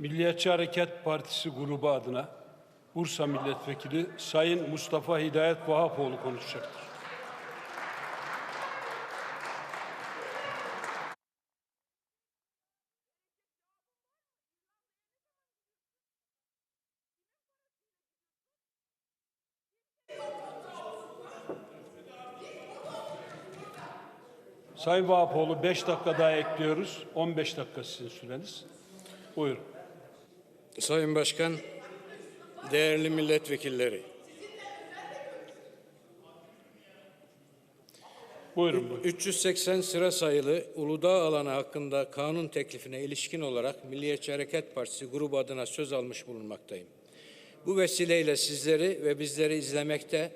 Milliyetçi Hareket Partisi grubu adına Bursa Milletvekili Sayın Mustafa Hidayet Vahapoğlu konuşacaktır. Sayın Vahapoğlu 5 dakika daha ekliyoruz. 15 dakika sizin süreniz. Buyurun. Sayın Başkan, değerli milletvekilleri, Buyurun. buyurun. 380 sıra sayılı Uludağ alanı hakkında kanun teklifine ilişkin olarak Milliyetçi Hareket Partisi grubu adına söz almış bulunmaktayım. Bu vesileyle sizleri ve bizleri izlemekte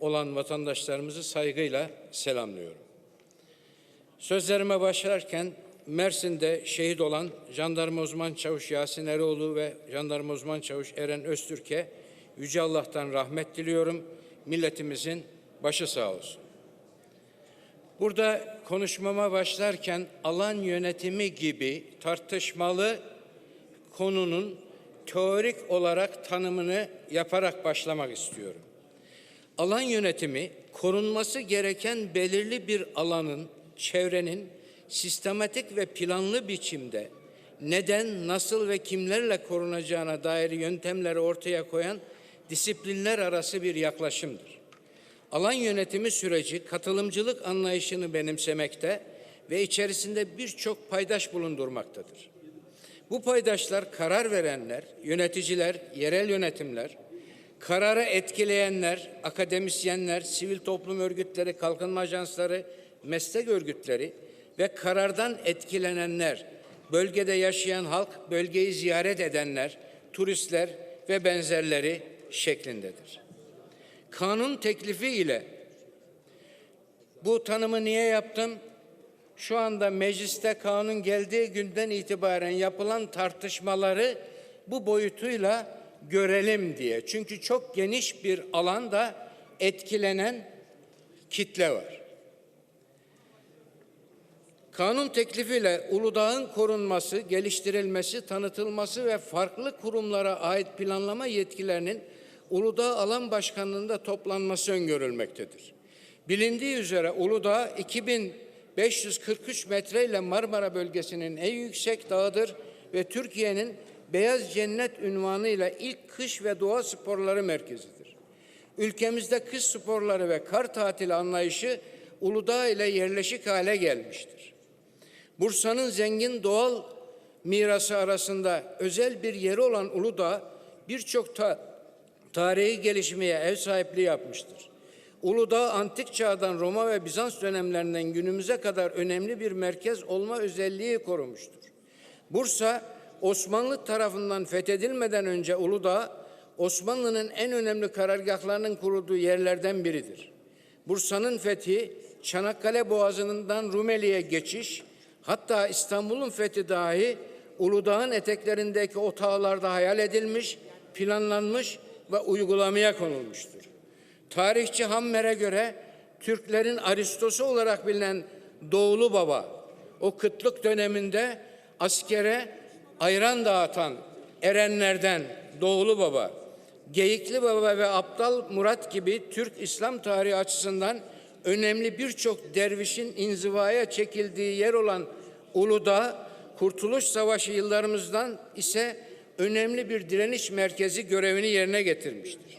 olan vatandaşlarımızı saygıyla selamlıyorum. Sözlerime başlarken Mersin'de şehit olan Jandarma Uzman Çavuş Yasin Eroğlu ve Jandarma Uzman Çavuş Eren Öztürk'e Yüce Allah'tan rahmet diliyorum. Milletimizin başı sağ olsun. Burada konuşmama başlarken alan yönetimi gibi tartışmalı konunun teorik olarak tanımını yaparak başlamak istiyorum. Alan yönetimi korunması gereken belirli bir alanın, çevrenin sistematik ve planlı biçimde neden, nasıl ve kimlerle korunacağına dair yöntemleri ortaya koyan disiplinler arası bir yaklaşımdır. Alan yönetimi süreci katılımcılık anlayışını benimsemekte ve içerisinde birçok paydaş bulundurmaktadır. Bu paydaşlar karar verenler, yöneticiler, yerel yönetimler, kararı etkileyenler, akademisyenler, sivil toplum örgütleri, kalkınma ajansları, meslek örgütleri ve karardan etkilenenler, bölgede yaşayan halk, bölgeyi ziyaret edenler, turistler ve benzerleri şeklindedir. Kanun teklifi ile bu tanımı niye yaptım? Şu anda mecliste kanun geldiği günden itibaren yapılan tartışmaları bu boyutuyla görelim diye. Çünkü çok geniş bir alanda etkilenen kitle var. Kanun teklifiyle Uludağ'ın korunması, geliştirilmesi, tanıtılması ve farklı kurumlara ait planlama yetkilerinin Uludağ Alan Başkanlığı'nda toplanması öngörülmektedir. Bilindiği üzere Uludağ 2543 metre ile Marmara bölgesinin en yüksek dağıdır ve Türkiye'nin Beyaz Cennet unvanıyla ilk kış ve doğa sporları merkezidir. Ülkemizde kış sporları ve kar tatili anlayışı Uludağ ile yerleşik hale gelmiştir. Bursa'nın zengin doğal mirası arasında özel bir yeri olan Uludağ birçok ta tarihi gelişmeye ev sahipliği yapmıştır. Uludağ antik çağdan Roma ve Bizans dönemlerinden günümüze kadar önemli bir merkez olma özelliği korumuştur. Bursa Osmanlı tarafından fethedilmeden önce Uludağ Osmanlı'nın en önemli karargahlarının kurulduğu yerlerden biridir. Bursa'nın fethi, Çanakkale Boğazı'ndan Rumeli'ye geçiş, hatta İstanbul'un fethi dahi Uludağ'ın eteklerindeki otağlarda hayal edilmiş, planlanmış ve uygulamaya konulmuştur. Tarihçi Hammer'e göre Türklerin Aristosu olarak bilinen Doğulu Baba o kıtlık döneminde askere ayran dağıtan erenlerden Doğulu Baba, Geyikli Baba ve Aptal Murat gibi Türk İslam tarihi açısından önemli birçok dervişin inzivaya çekildiği yer olan Uludağ, Kurtuluş Savaşı yıllarımızdan ise önemli bir direniş merkezi görevini yerine getirmiştir.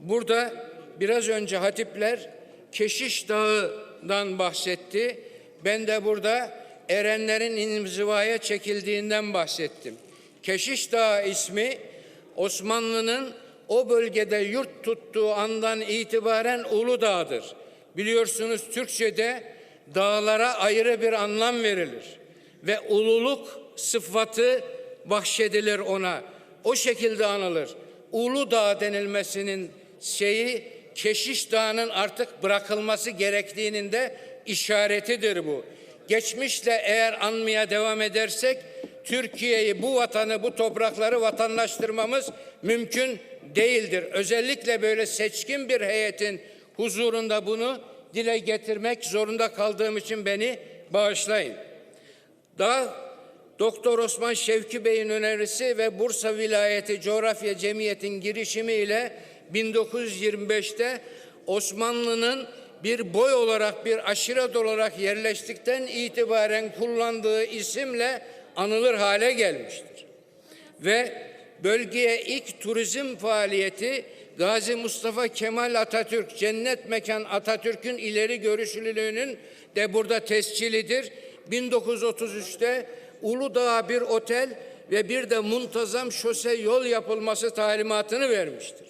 Burada biraz önce hatipler Keşiş Dağı'dan bahsetti. Ben de burada erenlerin inzivaya çekildiğinden bahsettim. Keşiş Dağı ismi Osmanlı'nın o bölgede yurt tuttuğu andan itibaren Uludağ'dır. Biliyorsunuz Türkçe'de dağlara ayrı bir anlam verilir ve ululuk sıfatı bahşedilir ona. O şekilde anılır. Uludağ denilmesinin şeyi Keşiş Dağı'nın artık bırakılması gerektiğinin de işaretidir bu. Geçmişle eğer anmaya devam edersek Türkiye'yi, bu vatanı, bu toprakları vatandaştırmamız mümkün değildir. Özellikle böyle seçkin bir heyetin huzurunda bunu dile getirmek zorunda kaldığım için beni bağışlayın. Daha Doktor Osman Şevki Bey'in önerisi ve Bursa Vilayeti Coğrafya Cemiyeti'nin girişimiyle 1925'te Osmanlı'nın bir boy olarak bir aşiret olarak yerleştikten itibaren kullandığı isimle anılır hale gelmiştir. Ve bölgeye ilk turizm faaliyeti Gazi Mustafa Kemal Atatürk Cennet Mekan Atatürk'ün ileri görüşlülüğünün de burada tescilidir. 1933'te Uludağ'a bir otel ve bir de muntazam şose yol yapılması talimatını vermiştir.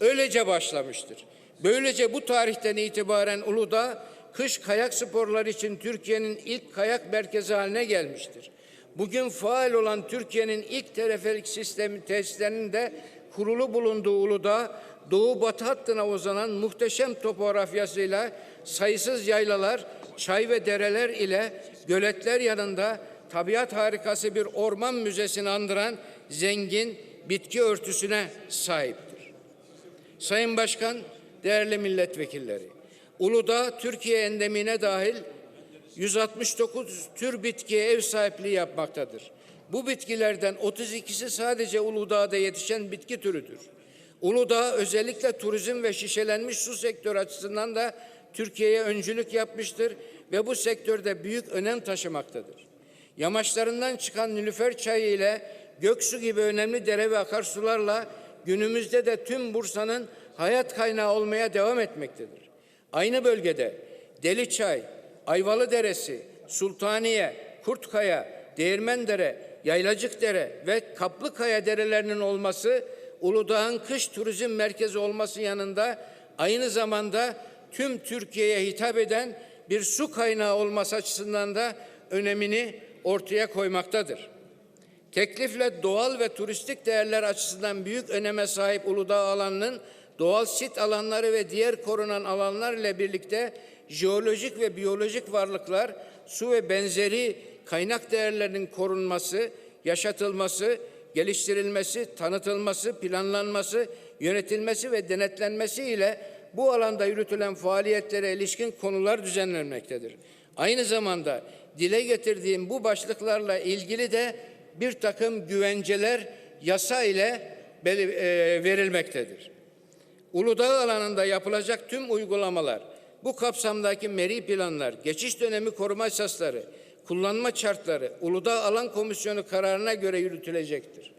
Öylece başlamıştır. Böylece bu tarihten itibaren Uludağ kış kayak sporları için Türkiye'nin ilk kayak merkezi haline gelmiştir. Bugün faal olan Türkiye'nin ilk teleferik sistemi tesislerinin de kurulu bulunduğu Uludağ, doğu batı hattına uzanan muhteşem topografyasıyla sayısız yaylalar, çay ve dereler ile göletler yanında tabiat harikası bir orman müzesini andıran zengin bitki örtüsüne sahiptir. Sayın Başkan, değerli milletvekilleri, Uludağ Türkiye endemine dahil 169 tür bitkiye ev sahipliği yapmaktadır. Bu bitkilerden 32'si sadece Uludağ'da yetişen bitki türüdür. Uludağ özellikle turizm ve şişelenmiş su sektörü açısından da Türkiye'ye öncülük yapmıştır ve bu sektörde büyük önem taşımaktadır. Yamaçlarından çıkan nilüfer çayı ile göksu gibi önemli dere ve akarsularla günümüzde de tüm Bursa'nın hayat kaynağı olmaya devam etmektedir. Aynı bölgede Deliçay, Ayvalı Deresi, Sultaniye, Kurtkaya, Değirmendere, Yaylacıkdere ve Kaplıkaya derelerinin olması Uludağ'ın kış turizm merkezi olması yanında aynı zamanda tüm Türkiye'ye hitap eden bir su kaynağı olması açısından da önemini ortaya koymaktadır. Teklifle doğal ve turistik değerler açısından büyük öneme sahip Uludağ alanının doğal sit alanları ve diğer korunan alanlar ile birlikte jeolojik ve biyolojik varlıklar, su ve benzeri kaynak değerlerinin korunması, yaşatılması, geliştirilmesi, tanıtılması, planlanması, yönetilmesi ve denetlenmesi ile bu alanda yürütülen faaliyetlere ilişkin konular düzenlenmektedir. Aynı zamanda dile getirdiğim bu başlıklarla ilgili de bir takım güvenceler yasa ile e, verilmektedir. Uludağ alanında yapılacak tüm uygulamalar, bu kapsamdaki meri planlar, geçiş dönemi koruma esasları, kullanma şartları Uludağ Alan Komisyonu kararına göre yürütülecektir.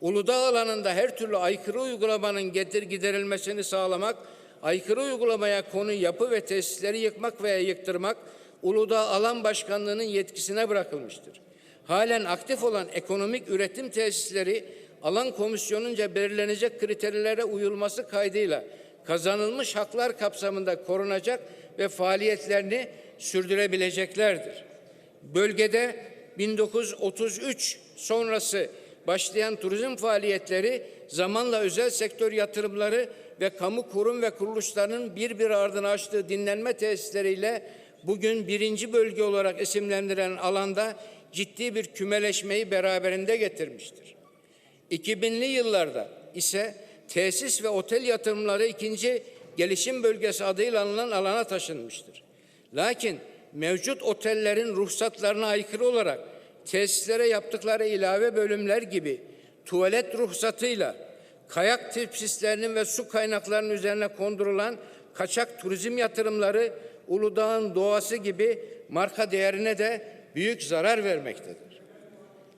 Uludağ alanında her türlü aykırı uygulamanın getir giderilmesini sağlamak, aykırı uygulamaya konu yapı ve tesisleri yıkmak veya yıktırmak Uludağ Alan Başkanlığı'nın yetkisine bırakılmıştır. Halen aktif olan ekonomik üretim tesisleri alan komisyonunca belirlenecek kriterlere uyulması kaydıyla kazanılmış haklar kapsamında korunacak ve faaliyetlerini sürdürebileceklerdir. Bölgede 1933 sonrası başlayan turizm faaliyetleri zamanla özel sektör yatırımları ve kamu kurum ve kuruluşlarının bir bir ardına açtığı dinlenme tesisleriyle bugün birinci bölge olarak isimlendirilen alanda ciddi bir kümeleşmeyi beraberinde getirmiştir. 2000'li yıllarda ise tesis ve otel yatırımları ikinci gelişim bölgesi adıyla anılan alana taşınmıştır. Lakin mevcut otellerin ruhsatlarına aykırı olarak tesislere yaptıkları ilave bölümler gibi tuvalet ruhsatıyla kayak tesislerinin ve su kaynaklarının üzerine kondurulan kaçak turizm yatırımları Uludağ'ın doğası gibi marka değerine de büyük zarar vermektedir.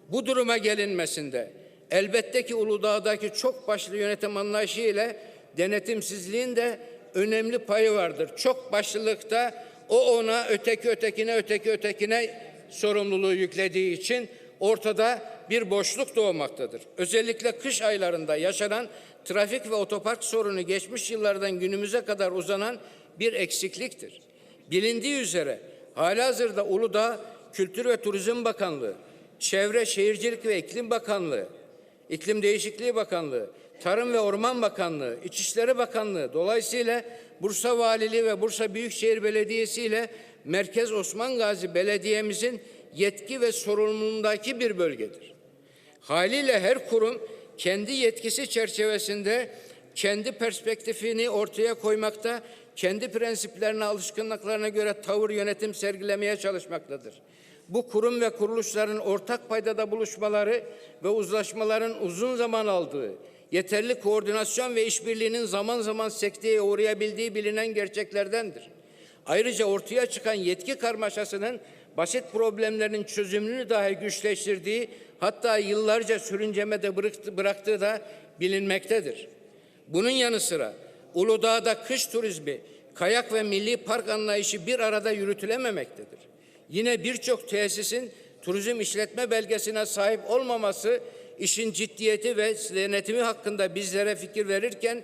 Bu duruma gelinmesinde elbette ki Uludağ'daki çok başlı yönetim anlayışı ile denetimsizliğin de önemli payı vardır. Çok başlılıkta o ona, öteki ötekine, öteki ötekine sorumluluğu yüklediği için ortada bir boşluk doğmaktadır. Özellikle kış aylarında yaşanan trafik ve otopark sorunu geçmiş yıllardan günümüze kadar uzanan bir eksikliktir. Bilindiği üzere halihazırda Uludağ Kültür ve Turizm Bakanlığı, Çevre Şehircilik ve İklim Bakanlığı, İklim Değişikliği Bakanlığı, Tarım ve Orman Bakanlığı, İçişleri Bakanlığı dolayısıyla Bursa Valiliği ve Bursa Büyükşehir Belediyesi ile Merkez Osman Gazi Belediye'mizin yetki ve sorumluluğundaki bir bölgedir. Haliyle her kurum kendi yetkisi çerçevesinde kendi perspektifini ortaya koymakta, kendi prensiplerine, alışkanlıklarına göre tavır yönetim sergilemeye çalışmaktadır. Bu kurum ve kuruluşların ortak paydada buluşmaları ve uzlaşmaların uzun zaman aldığı, yeterli koordinasyon ve işbirliğinin zaman zaman sekteye uğrayabildiği bilinen gerçeklerdendir. Ayrıca ortaya çıkan yetki karmaşasının basit problemlerin çözümünü dahi güçleştirdiği, hatta yıllarca sürüncemede bıraktı- bıraktığı da bilinmektedir. Bunun yanı sıra Uludağ'da kış turizmi, kayak ve milli park anlayışı bir arada yürütülememektedir. Yine birçok tesisin turizm işletme belgesine sahip olmaması işin ciddiyeti ve denetimi hakkında bizlere fikir verirken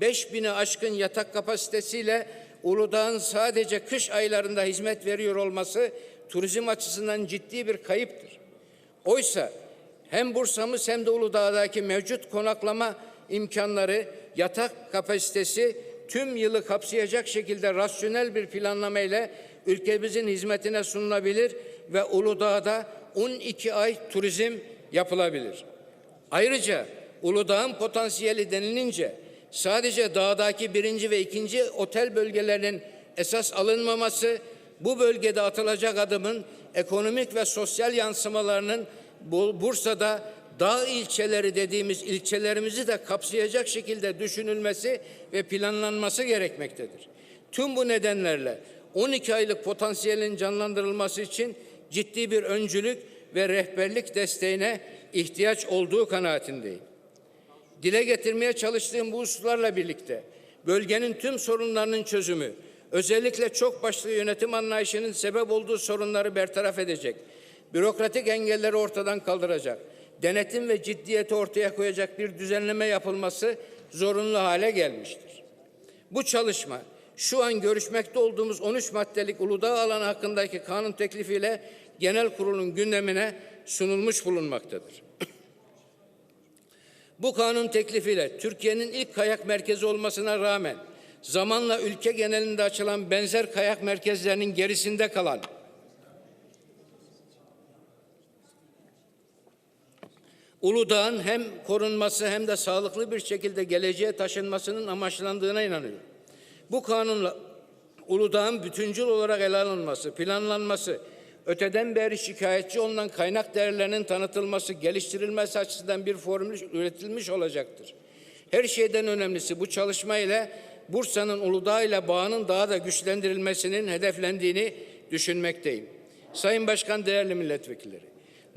5000'i aşkın yatak kapasitesiyle Uludağ'ın sadece kış aylarında hizmet veriyor olması turizm açısından ciddi bir kayıptır. Oysa hem Bursa'mız hem de Uludağ'daki mevcut konaklama imkanları, yatak kapasitesi tüm yılı kapsayacak şekilde rasyonel bir planlama ile ülkemizin hizmetine sunulabilir ve Uludağ'da 12 ay turizm yapılabilir. Ayrıca Uludağ'ın potansiyeli denilince sadece dağdaki birinci ve ikinci otel bölgelerinin esas alınmaması, bu bölgede atılacak adımın ekonomik ve sosyal yansımalarının Bu- Bursa'da dağ ilçeleri dediğimiz ilçelerimizi de kapsayacak şekilde düşünülmesi ve planlanması gerekmektedir. Tüm bu nedenlerle 12 aylık potansiyelin canlandırılması için ciddi bir öncülük ve rehberlik desteğine ihtiyaç olduğu kanaatindeyim. Dile getirmeye çalıştığım bu hususlarla birlikte bölgenin tüm sorunlarının çözümü, özellikle çok başlı yönetim anlayışının sebep olduğu sorunları bertaraf edecek, bürokratik engelleri ortadan kaldıracak, denetim ve ciddiyeti ortaya koyacak bir düzenleme yapılması zorunlu hale gelmiştir. Bu çalışma şu an görüşmekte olduğumuz 13 maddelik Uludağ alanı hakkındaki kanun teklifiyle genel kurulun gündemine sunulmuş bulunmaktadır. Bu kanun teklifiyle Türkiye'nin ilk kayak merkezi olmasına rağmen zamanla ülke genelinde açılan benzer kayak merkezlerinin gerisinde kalan Uludağ'ın hem korunması hem de sağlıklı bir şekilde geleceğe taşınmasının amaçlandığına inanıyorum. Bu kanunla Uludağ'ın bütüncül olarak ele alınması, planlanması, öteden beri şikayetçi olunan kaynak değerlerinin tanıtılması, geliştirilmesi açısından bir formül üretilmiş olacaktır. Her şeyden önemlisi bu çalışma ile Bursa'nın Uludağ ile bağının daha da güçlendirilmesinin hedeflendiğini düşünmekteyim. Sayın Başkan, değerli milletvekilleri,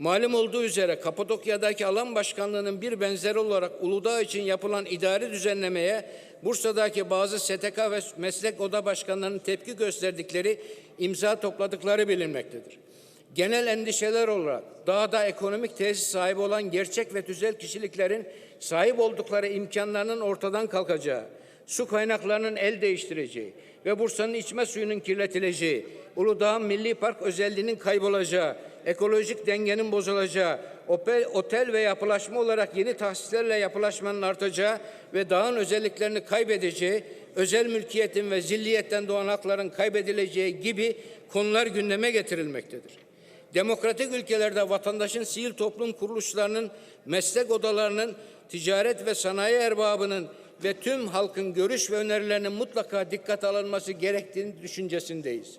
Malum olduğu üzere Kapadokya'daki alan başkanlığının bir benzeri olarak Uludağ için yapılan idari düzenlemeye Bursa'daki bazı STK ve meslek oda başkanlarının tepki gösterdikleri, imza topladıkları bilinmektedir. Genel endişeler olarak dağda ekonomik tesis sahibi olan gerçek ve tüzel kişiliklerin sahip oldukları imkanlarının ortadan kalkacağı, su kaynaklarının el değiştireceği ve Bursa'nın içme suyunun kirletileceği, Uludağ'ın milli park özelliğinin kaybolacağı, ekolojik dengenin bozulacağı, otel, ve yapılaşma olarak yeni tahsislerle yapılaşmanın artacağı ve dağın özelliklerini kaybedeceği, özel mülkiyetin ve zilliyetten doğan hakların kaybedileceği gibi konular gündeme getirilmektedir. Demokratik ülkelerde vatandaşın sivil toplum kuruluşlarının, meslek odalarının, ticaret ve sanayi erbabının ve tüm halkın görüş ve önerilerinin mutlaka dikkate alınması gerektiğini düşüncesindeyiz.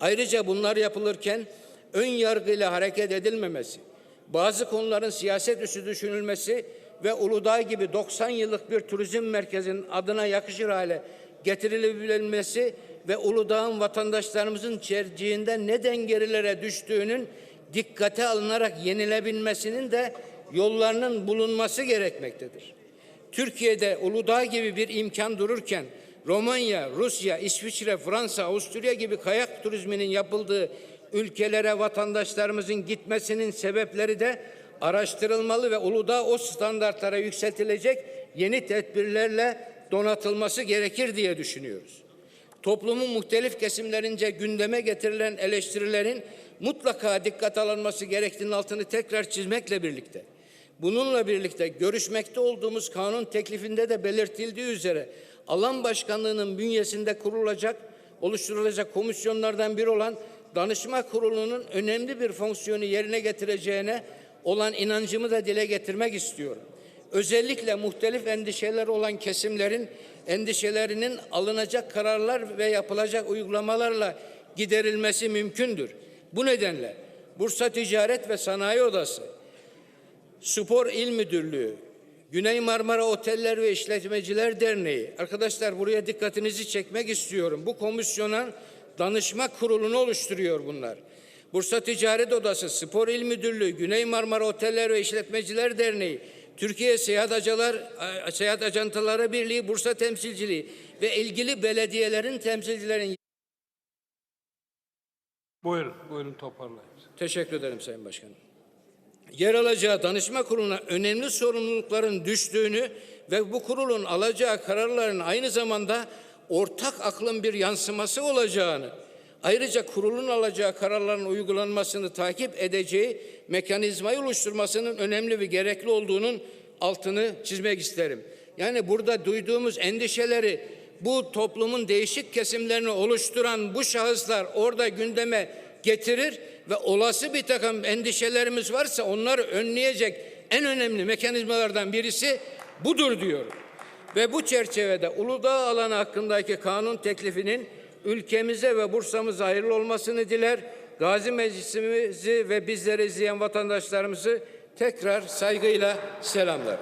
Ayrıca bunlar yapılırken ön yargıyla hareket edilmemesi, bazı konuların siyaset üstü düşünülmesi ve Uludağ gibi 90 yıllık bir turizm merkezinin adına yakışır hale getirilebilmesi ve Uludağ'ın vatandaşlarımızın tercihinde neden gerilere düştüğünün dikkate alınarak yenilebilmesinin de yollarının bulunması gerekmektedir. Türkiye'de Uludağ gibi bir imkan dururken Romanya, Rusya, İsviçre, Fransa, Avusturya gibi kayak turizminin yapıldığı ülkelere vatandaşlarımızın gitmesinin sebepleri de araştırılmalı ve Uludağ o standartlara yükseltilecek yeni tedbirlerle donatılması gerekir diye düşünüyoruz. Toplumun muhtelif kesimlerince gündeme getirilen eleştirilerin mutlaka dikkat alınması gerektiğinin altını tekrar çizmekle birlikte Bununla birlikte görüşmekte olduğumuz kanun teklifinde de belirtildiği üzere alan başkanlığının bünyesinde kurulacak, oluşturulacak komisyonlardan biri olan danışma kurulunun önemli bir fonksiyonu yerine getireceğine olan inancımı da dile getirmek istiyorum. Özellikle muhtelif endişeler olan kesimlerin endişelerinin alınacak kararlar ve yapılacak uygulamalarla giderilmesi mümkündür. Bu nedenle Bursa Ticaret ve Sanayi Odası, Spor İl Müdürlüğü, Güney Marmara Oteller ve İşletmeciler Derneği. Arkadaşlar buraya dikkatinizi çekmek istiyorum. Bu komisyona danışma kurulunu oluşturuyor bunlar. Bursa Ticaret Odası, Spor İl Müdürlüğü, Güney Marmara Oteller ve İşletmeciler Derneği, Türkiye Seyahat Acalar, Seyahat Ajantaları Birliği, Bursa Temsilciliği ve ilgili belediyelerin temsilcilerin Buyurun, buyurun toparlayın. Teşekkür ederim Sayın Başkanım. Yer alacağı danışma kuruluna önemli sorumlulukların düştüğünü ve bu kurulun alacağı kararların aynı zamanda ortak aklın bir yansıması olacağını, ayrıca kurulun alacağı kararların uygulanmasını takip edeceği mekanizmayı oluşturmasının önemli ve gerekli olduğunun altını çizmek isterim. Yani burada duyduğumuz endişeleri bu toplumun değişik kesimlerini oluşturan bu şahıslar orada gündeme getirir ve olası bir takım endişelerimiz varsa onları önleyecek en önemli mekanizmalardan birisi budur diyorum. Ve bu çerçevede Uludağ alanı hakkındaki kanun teklifinin ülkemize ve Bursa'mıza hayırlı olmasını diler. Gazi Meclisimizi ve bizleri izleyen vatandaşlarımızı tekrar saygıyla selamlarım.